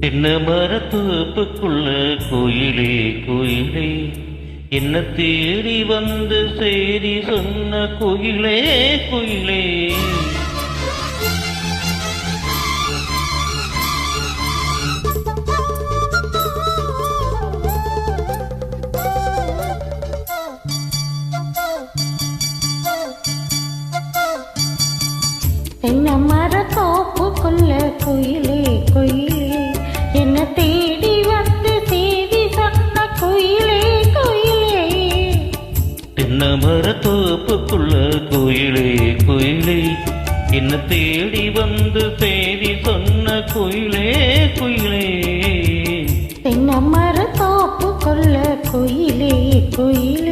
என்ன மரத்தோப்புக்குள்ள கோயிலே கோயிலே? என்ன தேடி வந்து செய்தி சொன்ன கோயிலே கோயிலே? தாமரத்தோப்புக்குள்ள மரத்தோப்புக்குள்ள கோயிலே கோயிலே. என்ன தேடி வந்து செய்தி சொன்ன கோயிலே கோயிலே. என்ன மர தோப்புக்குள்ள குயிலே குயிலே.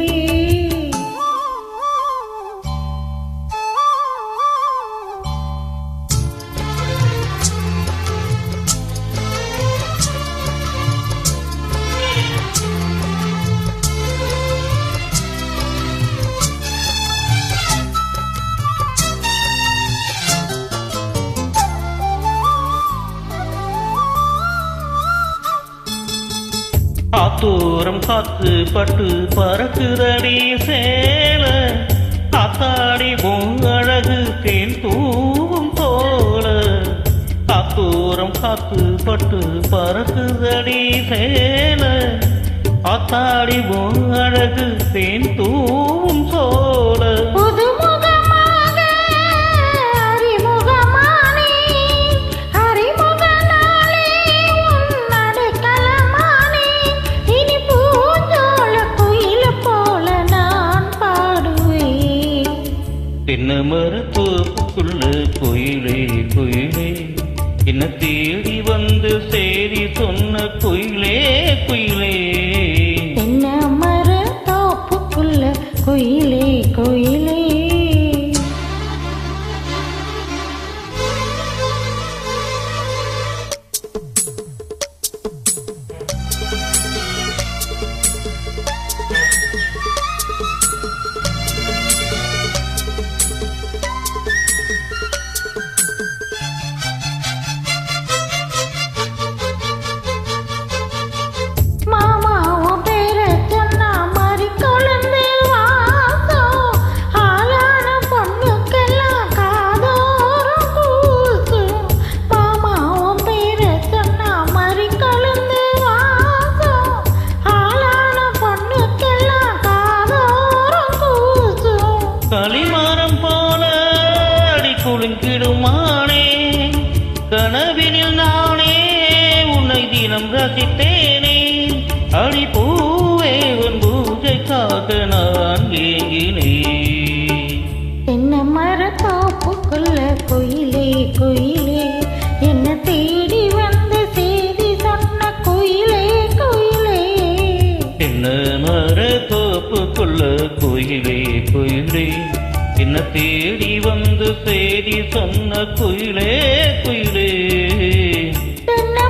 காத்தோரம் காத்து பட்டு பறக்குதடி சேல. காத்தாடி பொங்கழகு தேன் தூவும் போல. காத்தோரம் காத்து பட்டு பறக்குதடி சேல. காத்தாடி பொங்கழகு தேன் தூவும் என்ன மரத்தோப்புக்குள்ள கோயிலே கோயிலே என்ன தேடி குலுங்கிடுமானே கனவினில் நானே உன்னை தினம் ரசித்தேனே. அடி பூவே உன் பூஜை காக்க நான் ஏங்கினேன் என்ன மர காப்புக்குள்ள குயிலே குயிலே. என்ன தேடி வந்து சேதி சொன்ன குயிலே குயிலே. தென்னை